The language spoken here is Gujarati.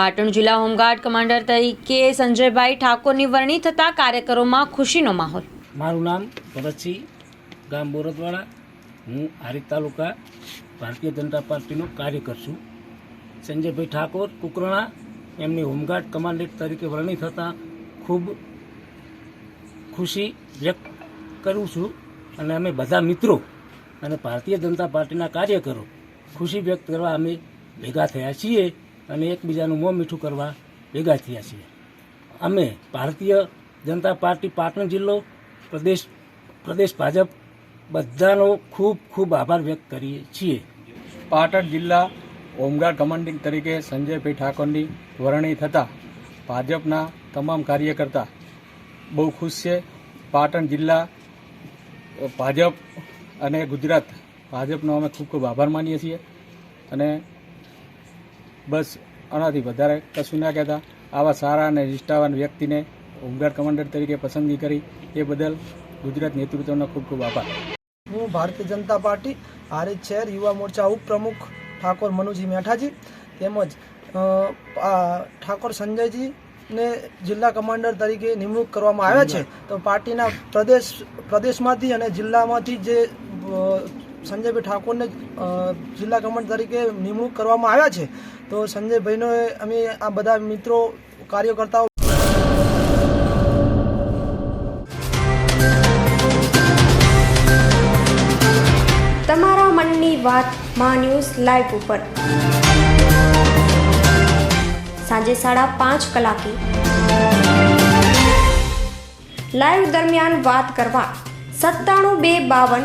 પાટણ જિલ્લા હોમગાર્ડ કમાન્ડર તરીકે સંજયભાઈ ઠાકોરની વરણી થતા કાર્યકરોમાં ખુશીનો માહોલ. મારું નામ ભરતસિંહ ગામ બોરતવાડા હું હારી તાલુકા ભારતીય જનતા પાર્ટીનો કાર્યકર છું. સંજયભાઈ ઠાકોર કુકરણા એમની હોમગાર્ડ કમાન્ડર તરીકે વરણી થતાં ખૂબ ખુશી વ્યક્ત કરું છું અને અમે બધા મિત્રો અને ભારતીય જનતા પાર્ટીના કાર્યકરો ખુશી વ્યક્ત કરવા અમે ભેગા થયા છીએ. અને એકબીજાનું મોં મીઠું કરવા ભેગા થયા છીએ. અમે ભારતીય જનતા પાર્ટી પાટણ જિલ્લો, પ્રદેશ પ્રદેશ ભાજપ બધાનો ખૂબ ખૂબ આભાર વ્યક્ત કરીએ છીએ. પાટણ જિલ્લા હોમગાર્ડ કમાન્ડિંગ તરીકે સંજયભાઈ ઠાકોરની વરણી થતાં ભાજપના તમામ કાર્યકર્તા બહુ ખુશ છે. પાટણ જિલ્લા ભાજપ અને ગુજરાત ભાજપનો અમે ખૂબ ખૂબ આભાર માનીએ છીએ. અને બસ આનાથી વધારે કશું ના કહેતા. આવા સારા અને નિષ્ઠાવાન વ્યક્તિને હોમગાર્ડ કમાન્ડર તરીકે પસંદગી કરી એ બદલ ગુજરાત નેતૃત્વનો ખૂબ ખૂબ આભાર. હું ભારતીય જનતા પાર્ટી હારીજ શહેર યુવા મોરચા ઉપપ્રમુખ ઠાકોર મનુજી મેઠાજી તેમજ ઠાકોર સંજયજી ને જિલ્લા કમાન્ડર તરીકે નિમણૂક કરવામાં આવ્યા છે. તો પાર્ટીના પ્રદેશ પ્રદેશમાંથી અને જિલ્લામાંથી જે સંજયભાઈ ઠાકોરને જિલ્લા કમાન્ડ તરીકે નિમણૂક કરવામાં આવ્યા છે. તો સંજયભાઈનો અમે આ બધા મિત્રો, કાર્યકર્તાઓ તમારા મનની વાતમાં ન્યૂઝ લાઈવ ઉપર. સાંજે સાડા પાંચ કલાકે. લાઈવ દરમિયાન વાત કરવા સત્તાણું બે બાવન